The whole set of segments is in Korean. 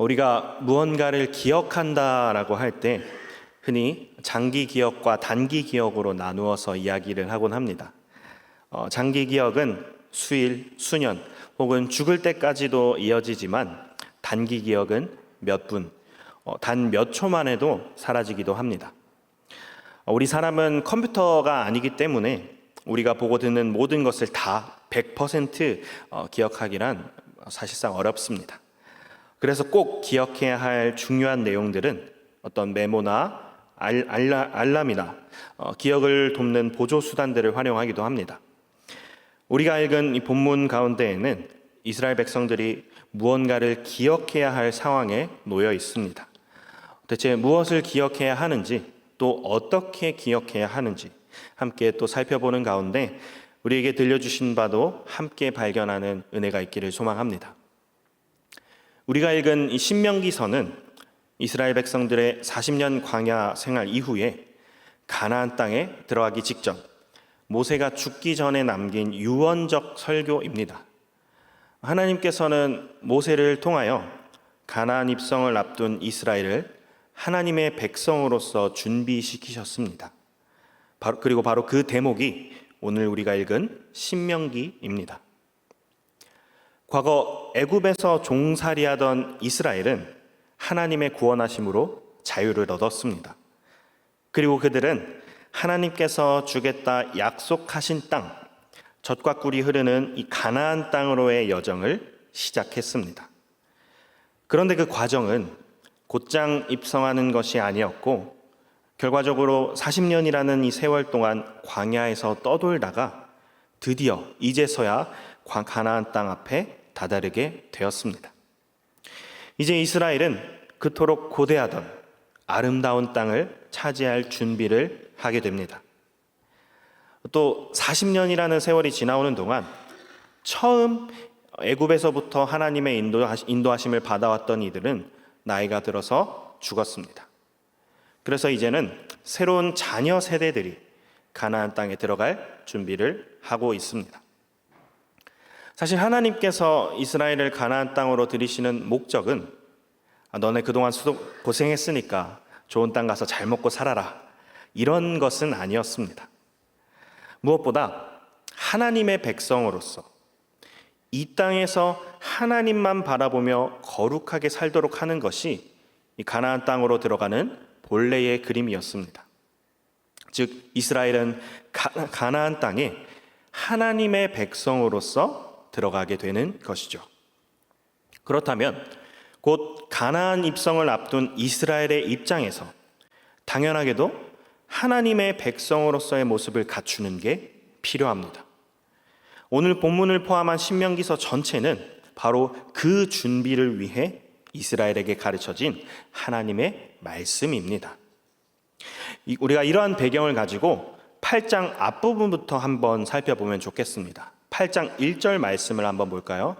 우리가 무언가를 기억한다라고 할 때 흔히 장기 기억과 단기 기억으로 나누어서 이야기를 하곤 합니다. 어, 장기 기억은 수일, 수년 혹은 죽을 때까지도 이어지지만 단기 기억은 몇 분, 어, 단몇 초만 해도 사라지기도 합니다. 어, 우리 사람은 컴퓨터가 아니기 때문에 우리가 보고 듣는 모든 것을 다 100% 어, 기억하기란 사실상 어렵습니다. 그래서 꼭 기억해야 할 중요한 내용들은 어떤 메모나 알람이나 어, 기억을 돕는 보조 수단들을 활용하기도 합니다. 우리가 읽은 이 본문 가운데에는 이스라엘 백성들이 무언가를 기억해야 할 상황에 놓여 있습니다. 대체 무엇을 기억해야 하는지 또 어떻게 기억해야 하는지 함께 또 살펴보는 가운데 우리에게 들려주신 바도 함께 발견하는 은혜가 있기를 소망합니다. 우리가 읽은 이 신명기서는 이스라엘 백성들의 40년 광야 생활 이후에 가나안 땅에 들어가기 직전 모세가 죽기 전에 남긴 유언적 설교입니다. 하나님께서는 모세를 통하여 가나안 입성을 앞둔 이스라엘을 하나님의 백성으로서 준비시키셨습니다. 바로, 그리고 바로 그 대목이 오늘 우리가 읽은 신명기입니다. 과거 애굽에서 종살이하던 이스라엘은 하나님의 구원하심으로 자유를 얻었습니다. 그리고 그들은 하나님께서 주겠다 약속하신 땅, 젖과 꿀이 흐르는 이 가나안 땅으로의 여정을 시작했습니다. 그런데 그 과정은 곧장 입성하는 것이 아니었고 결과적으로 40년이라는 이 세월 동안 광야에서 떠돌다가 드디어 이제서야 가나안 땅 앞에 다다르게 되었습니다. 이제 이스라엘은 그토록 고대하던 아름다운 땅을 차지할 준비를 하게 됩니다. 또 40년이라는 세월이 지나오는 동안 처음 애굽에서부터 하나님의 인도하심을 받아왔던 이들은 나이가 들어서 죽었습니다. 그래서 이제는 새로운 자녀 세대들이 가나안 땅에 들어갈 준비를 하고 있습니다. 사실 하나님께서 이스라엘을 가나안 땅으로 들이시는 목적은 아, 너네 그동안 고생했으니까 좋은 땅 가서 잘 먹고 살아라. 이런 것은 아니었습니다. 무엇보다 하나님의 백성으로서 이 땅에서 하나님만 바라보며 거룩하게 살도록 하는 것이 이 가나안 땅으로 들어가는 본래의 그림이었습니다. 즉 이스라엘은 가, 나안 땅에 하나님의 백성으로서 들어가게 되는 것이죠. 그렇다면 곧 가나안 입성을 앞둔 이스라엘의 입장에서 당연하게도 하나님의 백성으로서의 모습을 갖추는 게 필요합니다. 오늘 본문을 포함한 신명기서 전체는 바로 그 준비를 위해 이스라엘에게 가르쳐진 하나님의 말씀입니다. 우리가 이러한 배경을 가지고 8장 앞부분부터 한번 살펴보면 좋겠습니다. 8장 1절 말씀을 한번 볼까요?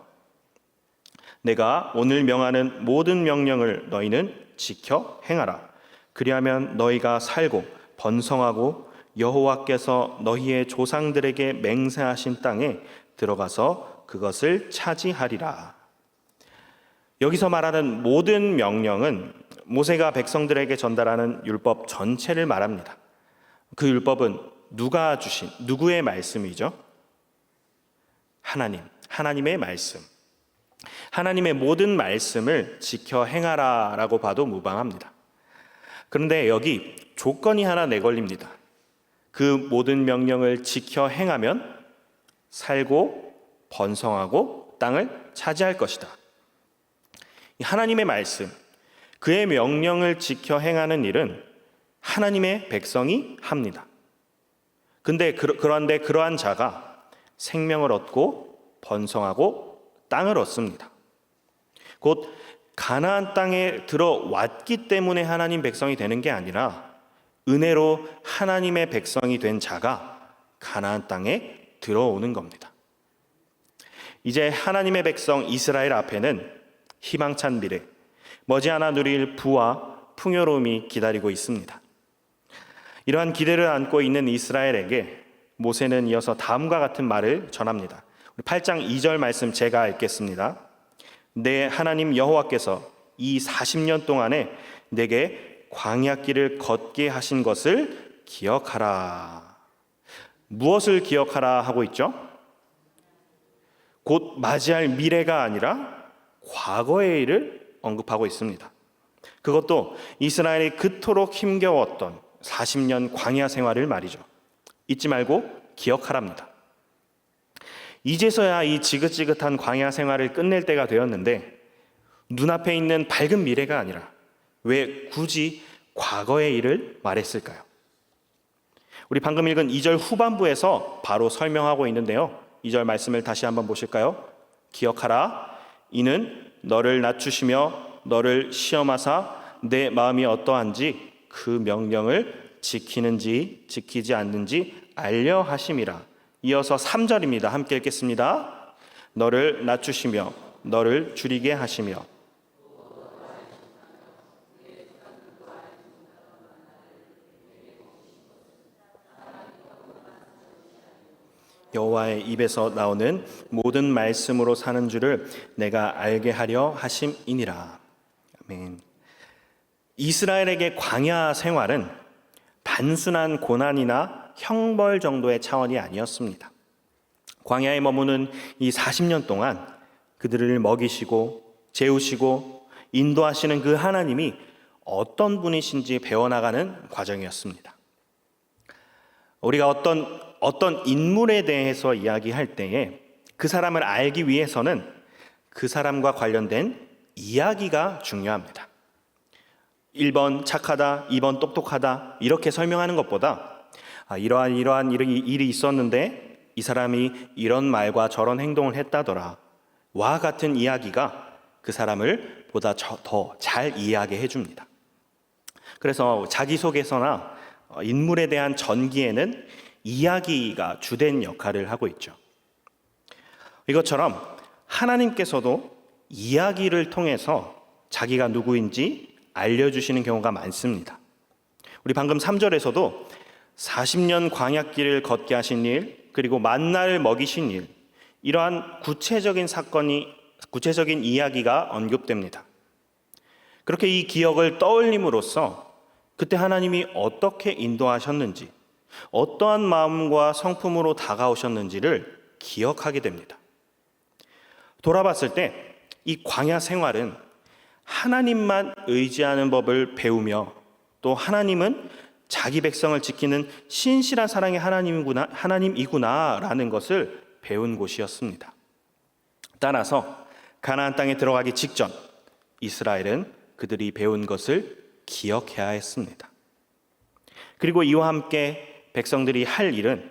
내가 오늘 명하는 모든 명령을 너희는 지켜 행하라. 그리하면 너희가 살고 번성하고 여호와께서 너희의 조상들에게 맹세하신 땅에 들어가서 그것을 차지하리라. 여기서 말하는 모든 명령은 모세가 백성들에게 전달하는 율법 전체를 말합니다. 그 율법은 누가 주신 누구의 말씀이죠? 하나님, 하나님의 말씀. 하나님의 모든 말씀을 지켜 행하라라고 봐도 무방합니다. 그런데 여기 조건이 하나 내걸립니다. 그 모든 명령을 지켜 행하면 살고 번성하고 땅을 차지할 것이다. 하나님의 말씀, 그의 명령을 지켜 행하는 일은 하나님의 백성이 합니다. 근데 그런데 그러한 자가 생명을 얻고 번성하고 땅을 얻습니다. 곧 가나안 땅에 들어왔기 때문에 하나님 백성이 되는 게 아니라 은혜로 하나님의 백성이 된 자가 가나안 땅에 들어오는 겁니다. 이제 하나님의 백성 이스라엘 앞에는 희망찬 미래, 머지않아 누릴 부와 풍요로움이 기다리고 있습니다. 이러한 기대를 안고 있는 이스라엘에게 모세는 이어서 다음과 같은 말을 전합니다. 8장 2절 말씀 제가 읽겠습니다. 내 하나님 여호와께서 이 40년 동안에 내게 광야길을 걷게 하신 것을 기억하라. 무엇을 기억하라 하고 있죠? 곧 맞이할 미래가 아니라 과거의 일을 언급하고 있습니다. 그것도 이스라엘이 그토록 힘겨웠던 40년 광야 생활을 말이죠. 잊지 말고 기억하랍니다. 이제서야 이 지긋지긋한 광야 생활을 끝낼 때가 되었는데 눈앞에 있는 밝은 미래가 아니라 왜 굳이 과거의 일을 말했을까요? 우리 방금 읽은 2절 후반부에서 바로 설명하고 있는데요. 2절 말씀을 다시 한번 보실까요? 기억하라. 이는 너를 낮추시며 너를 시험하사 내 마음이 어떠한지 그 명령을 지키는지 지키지 않는지 알려 하심이라. 이어서 3절입니다. 함께 읽겠습니다. 너를 낮추시며 너를 줄이게 하시며 여호와의 입에서 나오는 모든 말씀으로 사는 줄을 내가 알게 하려 하심이니라. 아멘. 이스라엘에게 광야 생활은 단순한 고난이나 형벌 정도의 차원이 아니었습니다. 광야에 머무는 이 40년 동안 그들을 먹이시고 재우시고 인도하시는 그 하나님이 어떤 분이신지 배워나가는 과정이었습니다. 우리가 어떤 어떤 인물에 대해서 이야기할 때에 그 사람을 알기 위해서는 그 사람과 관련된 이야기가 중요합니다. 1번 착하다, 2번 똑똑하다 이렇게 설명하는 것보다 아, 이러한 이러한 일이 있었는데 이 사람이 이런 말과 저런 행동을 했다더라. 와 같은 이야기가 그 사람을 보다 더 잘 이해하게 해줍니다. 그래서 자기소개서나 어, 인물에 대한 전기에는 이야기가 주된 역할을 하고 있죠. 이것처럼 하나님께서도 이야기를 통해서 자기가 누구인지 알려주시는 경우가 많습니다. 우리 방금 3절에서도 40년 광약길을 걷게 하신 일, 그리고 만나를 먹이신 일, 이러한 구체적인 사건이, 구체적인 이야기가 언급됩니다. 그렇게 이 기억을 떠올림으로써 그때 하나님이 어떻게 인도하셨는지, 어떠한 마음과 성품으로 다가오셨는지를 기억하게 됩니다. 돌아봤을 때 이 광야 생활은 하나님만 의지하는 법을 배우며 또 하나님은 자기 백성을 지키는 신실한 사랑의 하나님이구나, 하나님이구나라는 것을 배운 곳이었습니다. 따라서 가나안 땅에 들어가기 직전 이스라엘은 그들이 배운 것을 기억해야 했습니다. 그리고 이와 함께 백성들이 할 일은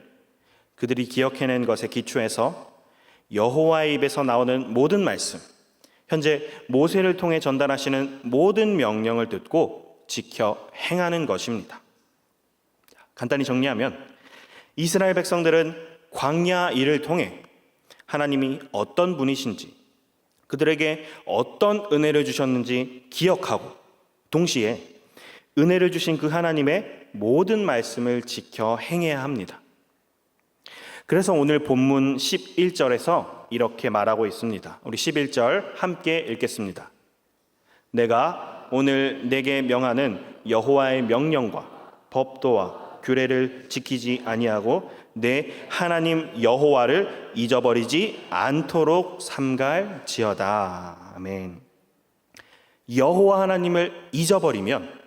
그들이 기억해낸 것에 기초해서 여호와의 입에서 나오는 모든 말씀, 현재 모세를 통해 전달하시는 모든 명령을 듣고 지켜 행하는 것입니다. 간단히 정리하면 이스라엘 백성들은 광야 일을 통해 하나님이 어떤 분이신지 그들에게 어떤 은혜를 주셨는지 기억하고 동시에 은혜를 주신 그 하나님의 모든 말씀을 지켜 행해야 합니다. 그래서 오늘 본문 11절에서 이렇게 말하고 있습니다. 우리 11절 함께 읽겠습니다. 내가 오늘 내게 명하는 여호와의 명령과 법도와 규례를 지키지 아니하고 내 하나님 여호와를 잊어버리지 않도록 삼갈지어다. 아멘. 여호와 하나님을 잊어버리면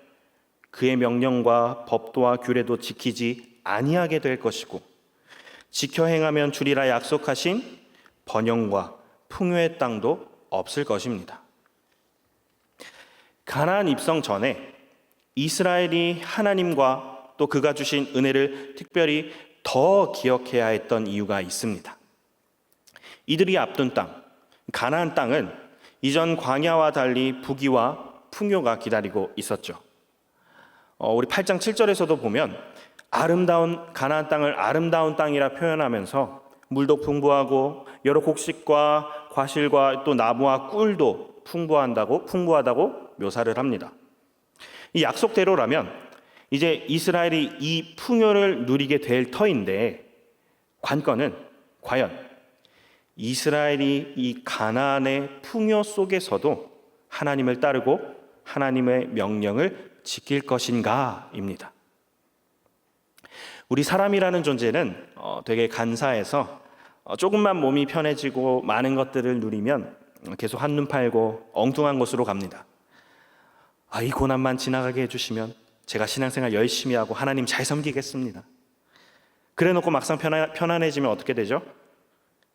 그의 명령과 법도와 규례도 지키지 아니하게 될 것이고 지켜 행하면 주리라 약속하신 번영과 풍요의 땅도 없을 것입니다. 가나안 입성 전에 이스라엘이 하나님과 또 그가 주신 은혜를 특별히 더 기억해야 했던 이유가 있습니다. 이들이 앞둔 땅, 가나안 땅은 이전 광야와 달리 부귀와 풍요가 기다리고 있었죠. 어, 우리 8장 7절에서도 보면 아름다운 가나안 땅을 아름다운 땅이라 표현하면서 물도 풍부하고 여러 곡식과 과실과 또 나무와 꿀도 풍부한다고 풍부하다고 묘사를 합니다. 이 약속대로라면 이제 이스라엘이 이 풍요를 누리게 될 터인데 관건은 과연 이스라엘이 이 가나안의 풍요 속에서도 하나님을 따르고 하나님의 명령을 지킬 것인가입니다. 우리 사람이라는 존재는 어, 되게 간사해서 어, 조금만 몸이 편해지고 많은 것들을 누리면 계속 한눈 팔고 엉뚱한 곳으로 갑니다. 아, 이 고난만 지나가게 해주시면 제가 신앙생활 열심히 하고 하나님 잘 섬기겠습니다. 그래 놓고 막상 편안, 편안 해지면 어떻게 되죠?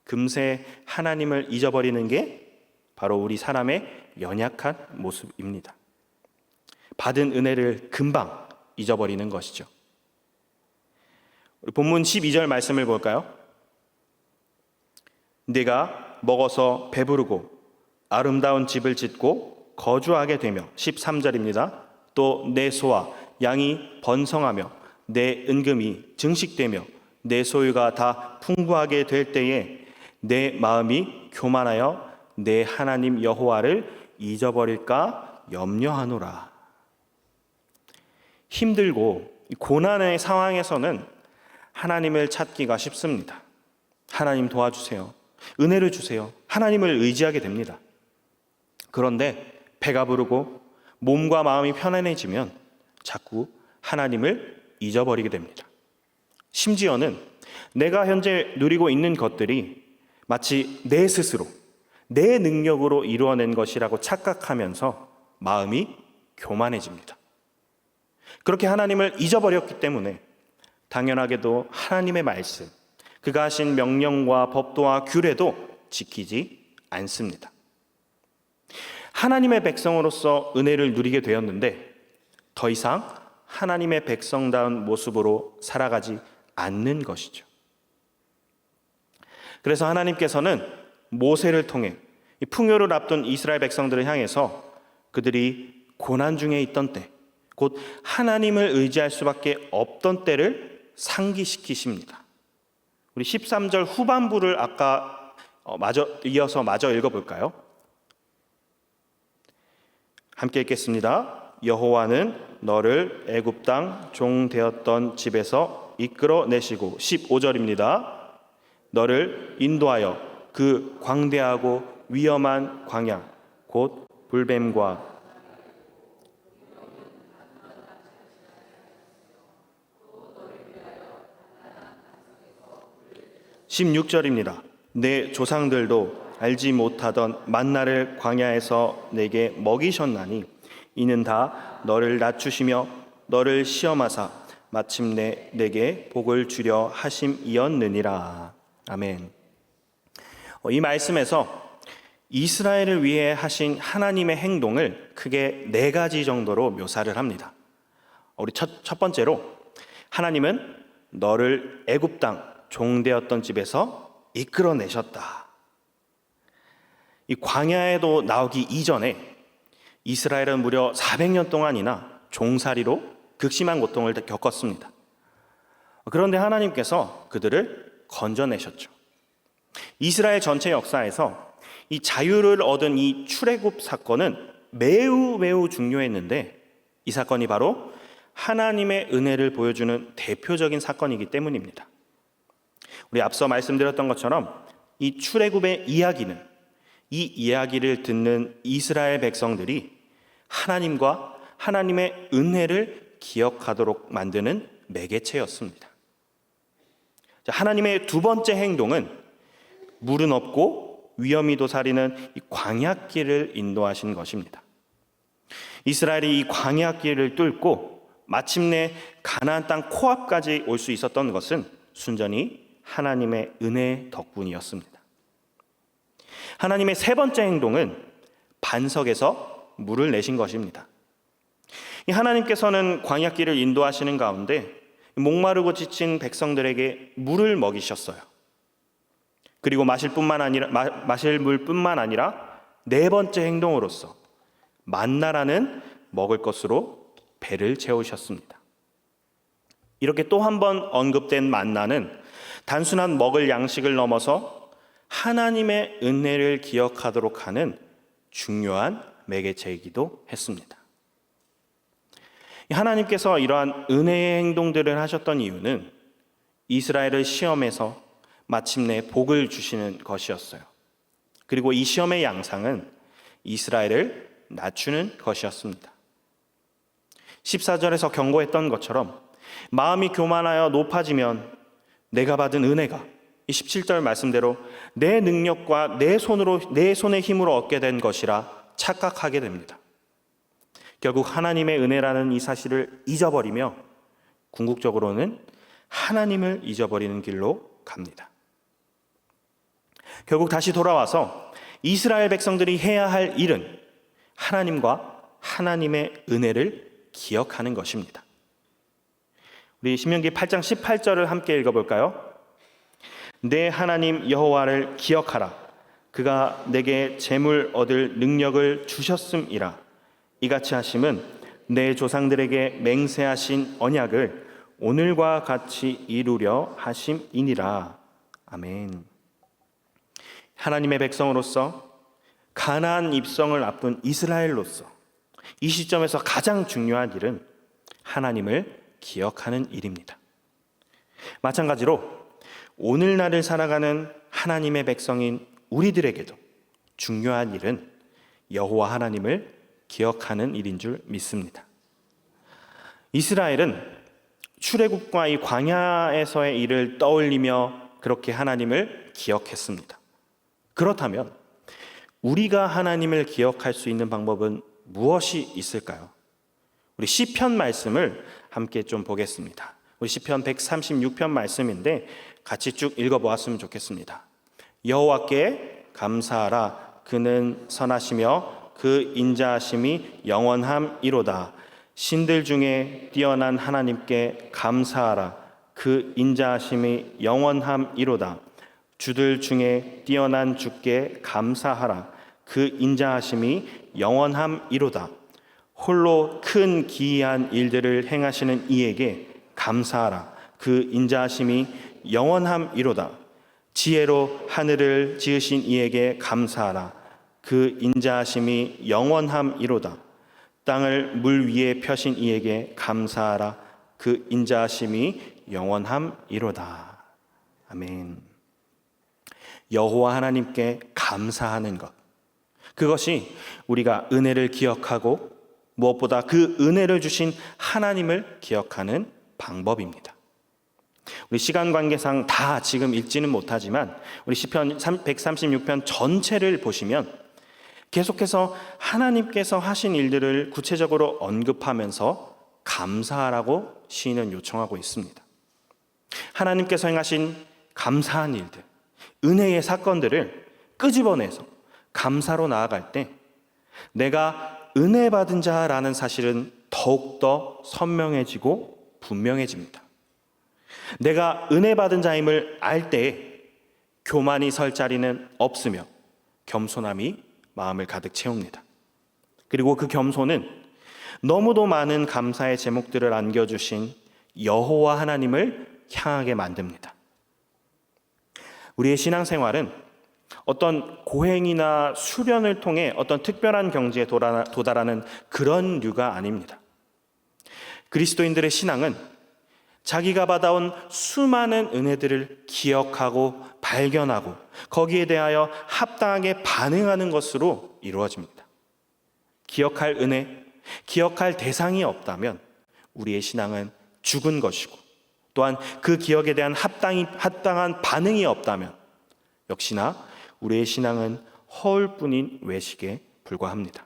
금세 하나님을 잊어버리는 게 바로 우리 사람의 연약한 모습입니다. 받은 은혜를 금방 잊어버리는 것이죠. 본문 12절 말씀을 볼까요? 내가 먹어서 배부르고 아름다운 집을 짓고 거주하게 되며 13절입니다. 또 내 소와 양이 번성하며 내 은금이 증식되며 내 소유가 다 풍부하게 될 때에 내 마음이 교만하여 내 하나님 여호와를 잊어버릴까 염려하노라. 힘들고 고난의 상황에서는 하나님을 찾기가 쉽습니다. 하나님 도와주세요. 은혜를 주세요. 하나님을 의지하게 됩니다. 그런데 배가 부르고 몸과 마음이 편안해지면 자꾸 하나님을 잊어버리게 됩니다. 심지어는 내가 현재 누리고 있는 것들이 마치 내 스스로, 내 능력으로 이루어낸 것이라고 착각하면서 마음이 교만해집니다. 그렇게 하나님을 잊어버렸기 때문에 당연하게도 하나님의 말씀, 그가 하신 명령과 법도와 규례도 지키지 않습니다. 하나님의 백성으로서 은혜를 누리게 되었는데 더 이상 하나님의 백성다운 모습으로 살아가지 않는 것이죠. 그래서 하나님께서는 모세를 통해 풍요를 앞둔 이스라엘 백성들을 향해서 그들이 고난 중에 있던 때, 곧 하나님을 의지할 수밖에 없던 때를 상기시키십니다. 우리 13절 후반부를 아까 어, 마저 이어서 마저 읽어볼까요? 함께 읽겠습니다. 여호와는 너를 애굽 땅 종 되었던 집에서 이끌어 내시고 15절입니다. 너를 인도하여 그 광대하고 위험한 광야 곧 불뱀과 16절입니다. 내 조상들도 알지 못하던 만나를 광야에서 내게 먹이셨나니 이는 다 너를 낮추시며 너를 시험하사 마침내 내게 복을 주려 하심이었느니라. 아멘. 어, 이 말씀에서 이스라엘을 위해 하신 하나님의 행동을 크게 네 가지 정도로 묘사를 합니다. 우리 첫, 첫 번째로 하나님은 너를 애굽 땅 종되었던 집에서 이끌어내셨다. 이 광야에도 나오기 이전에 이스라엘은 무려 400년 동안이나 종살이로 극심한 고통을 겪었습니다. 그런데 하나님께서 그들을 건져내셨죠. 이스라엘 전체 역사에서 이 자유를 얻은 이 출애굽 사건은 매우 매우 중요했는데 이 사건이 바로 하나님의 은혜를 보여주는 대표적인 사건이기 때문입니다. 우리 앞서 말씀드렸던 것처럼 이 출애굽의 이야기는 이 이야기를 듣는 이스라엘 백성들이 하나님과 하나님의 은혜를 기억하도록 만드는 매개체였습니다. 하나님의 두 번째 행동은 물은 없고 위험이 도사리는 이 광야길을 인도하신 것입니다. 이스라엘이 이 광야길을 뚫고 마침내 가나안 땅 코앞까지 올 수 있었던 것은 순전히 하나님의 은혜 덕분이었습니다. 하나님의 세 번째 행동은 반석에서 물을 내신 것입니다. 하나님께서는 광야길을 인도하시는 가운데 목마르고 지친 백성들에게 물을 먹이셨어요. 그리고 마실 뿐만 아니라 마실 물뿐만 아니라 네 번째 행동으로서 만나라는 먹을 것으로 배를 채우셨습니다. 이렇게 또 한 번 언급된 만나는 단순한 먹을 양식을 넘어서 하나님의 은혜를 기억하도록 하는 중요한 매개체이기도 했습니다. 하나님께서 이러한 은혜의 행동들을 하셨던 이유는 이스라엘을 시험해서 마침내 복을 주시는 것이었어요. 그리고 이 시험의 양상은 이스라엘을 낮추는 것이었습니다. 14절에서 경고했던 것처럼 마음이 교만하여 높아지면 내가 받은 은혜가 이 17절 말씀대로 내 능력과 내 손으로 내 손의 힘으로 얻게 된 것이라 착각하게 됩니다. 결국 하나님의 은혜라는 이 사실을 잊어버리며 궁극적으로는 하나님을 잊어버리는 길로 갑니다. 결국 다시 돌아와서 이스라엘 백성들이 해야 할 일은 하나님과 하나님의 은혜를 기억하는 것입니다. 우리 신명기 8장 18절을 함께 읽어볼까요? 내 하나님 여호와를 기억하라. 그가 내게 재물 얻을 능력을 주셨음이라. 이같이 하심은 내 조상들에게 맹세하신 언약을 오늘과 같이 이루려 하심이니라. 아멘. 하나님의 백성으로서 가나안 입성을 앞둔 이스라엘로서 이 시점에서 가장 중요한 일은 하나님을 기억하는 일입니다. 마찬가지로 오늘날을 살아가는 하나님의 백성인 우리들에게도 중요한 일은 여호와 하나님을 기억하는 일인 줄 믿습니다. 이스라엘은 출애굽과 이 광야에서의 일을 떠올리며 그렇게 하나님을 기억했습니다. 그렇다면 우리가 하나님을 기억할 수 있는 방법은 무엇이 있을까요? 우리 시편 말씀을 함께 좀 보겠습니다. 우리 시편 136편 말씀인데 같이 쭉 읽어 보았으면 좋겠습니다. 여호와께 감사하라 그는 선하시며 그 인자하심이 영원함이로다. 신들 중에 뛰어난 하나님께 감사하라 그 인자하심이 영원함이로다. 주들 중에 뛰어난 주께 감사하라 그 인자하심이 영원함이로다. 홀로 큰 기이한 일들을 행하시는 이에게 감사하라. 그 인자하심이 영원함이로다. 지혜로 하늘을 지으신 이에게 감사하라. 그 인자하심이 영원함이로다. 땅을 물 위에 펴신 이에게 감사하라. 그 인자하심이 영원함이로다. 아멘. 여호와 하나님께 감사하는 것. 그것이 우리가 은혜를 기억하고 무엇보다 그 은혜를 주신 하나님을 기억하는 방법입니다. 우리 시간 관계상 다 지금 읽지는 못하지만 우리 시편 136편 전체를 보시면 계속해서 하나님께서 하신 일들을 구체적으로 언급하면서 감사하라고 시인은 요청하고 있습니다. 하나님께서 행하신 감사한 일들, 은혜의 사건들을 끄집어내서 감사로 나아갈 때 내가 은혜 받은 자라는 사실은 더욱더 선명해지고 분명해집니다. 내가 은혜 받은 자임을 알 때에 교만이 설 자리는 없으며 겸손함이 마음을 가득 채웁니다. 그리고 그 겸손은 너무도 많은 감사의 제목들을 안겨주신 여호와 하나님을 향하게 만듭니다. 우리의 신앙생활은 어떤 고행이나 수련을 통해 어떤 특별한 경지에 도달하는 그런 류가 아닙니다. 그리스도인들의 신앙은 자기가 받아온 수많은 은혜들을 기억하고 발견하고 거기에 대하여 합당하게 반응하는 것으로 이루어집니다. 기억할 은혜, 기억할 대상이 없다면 우리의 신앙은 죽은 것이고 또한 그 기억에 대한 합당이, 합당한 반응이 없다면 역시나 우리의 신앙은 허울뿐인 외식에 불과합니다.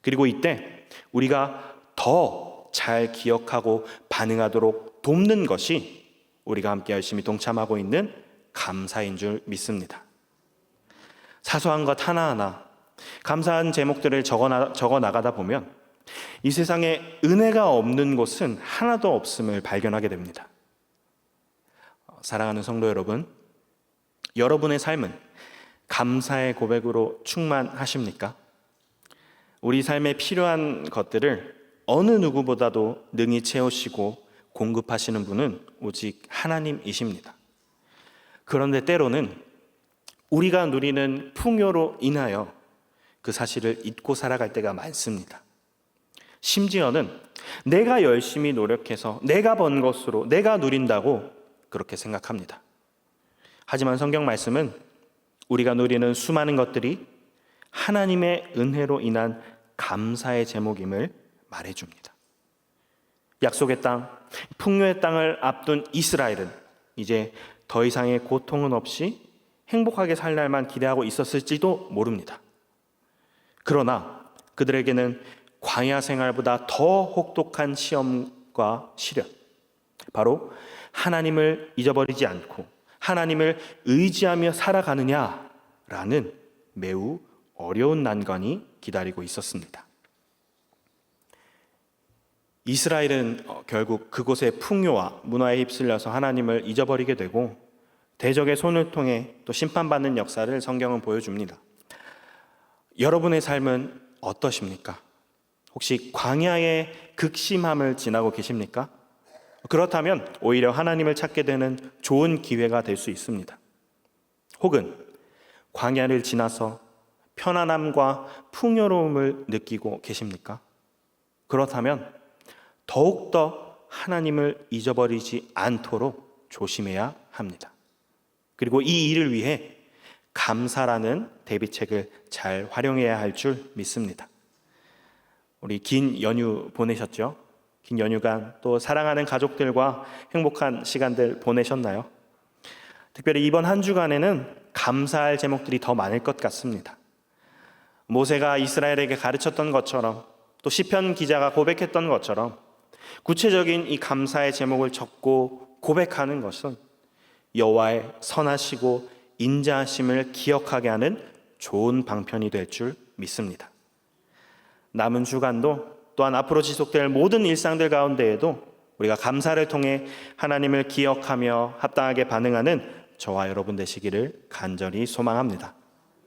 그리고 이때 우리가 더 잘 기억하고 반응하도록 돕는 것이 우리가 함께 열심히 동참하고 있는 감사인 줄 믿습니다. 사소한 것 하나하나 감사한 제목들을 적어, 적어 나가다 보면 이 세상에 은혜가 없는 곳은 하나도 없음을 발견하게 됩니다. 사랑하는 성도 여러분, 여러분의 삶은 감사의 고백으로 충만하십니까? 우리 삶에 필요한 것들을 어느 누구보다도 능히 채우시고 공급하시는 분은 오직 하나님이십니다. 그런데 때로는 우리가 누리는 풍요로 인하여 그 사실을 잊고 살아갈 때가 많습니다. 심지어는 내가 열심히 노력해서 내가 번 것으로 내가 누린다고 그렇게 생각합니다. 하지만 성경 말씀은 우리가 누리는 수많은 것들이 하나님의 은혜로 인한 감사의 제목임을 말해줍니다. 약속의 땅, 풍요의 땅을 앞둔 이스라엘은 이제 더 이상의 고통은 없이 행복하게 살 날만 기대하고 있었을지도 모릅니다. 그러나 그들에게는 광야 생활보다 더 혹독한 시험과 시련, 바로 하나님을 잊어버리지 않고 하나님을 의지하며 살아가느냐라는 매우 어려운 난관이 기다리고 있었습니다. 이스라엘은 어, 결국 그곳의 풍요와 문화에 휩쓸려서 하나님을 잊어버리게 되고 대적의 손을 통해 또 심판받는 역사를 성경은 보여줍니다. 여러분의 삶은 어떠십니까? 혹시 광야의 극심함을 지나고 계십니까? 그렇다면 오히려 하나님을 찾게 되는 좋은 기회가 될 수 있습니다. 혹은 광야를 지나서 편안함과 풍요로움을 느끼고 계십니까? 그렇다면 더욱더 하나님을 잊어버리지 않도록 조심해야 합니다. 그리고 이 일을 위해 감사라는 대비책을 잘 활용해야 할 줄 믿습니다. 우리 긴 연휴 보내셨죠? 긴 연휴간 또 사랑하는 가족들과 행복한 시간들 보내셨나요? 특별히 이번 한 주간에는 감사할 제목들이 더 많을 것 같습니다. 모세가 이스라엘에게 가르쳤던 것처럼 또 시편 기자가 고백했던 것처럼 구체적인 이 감사의 제목을 적고 고백하는 것은 여호와의 선하시고 인자하심을 기억하게 하는 좋은 방편이 될 줄 믿습니다. 남은 주간도 또한 앞으로 지속될 모든 일상들 가운데에도 우리가 감사를 통해 하나님을 기억하며 합당하게 반응하는 저와 여러분 되시기를 간절히 소망합니다.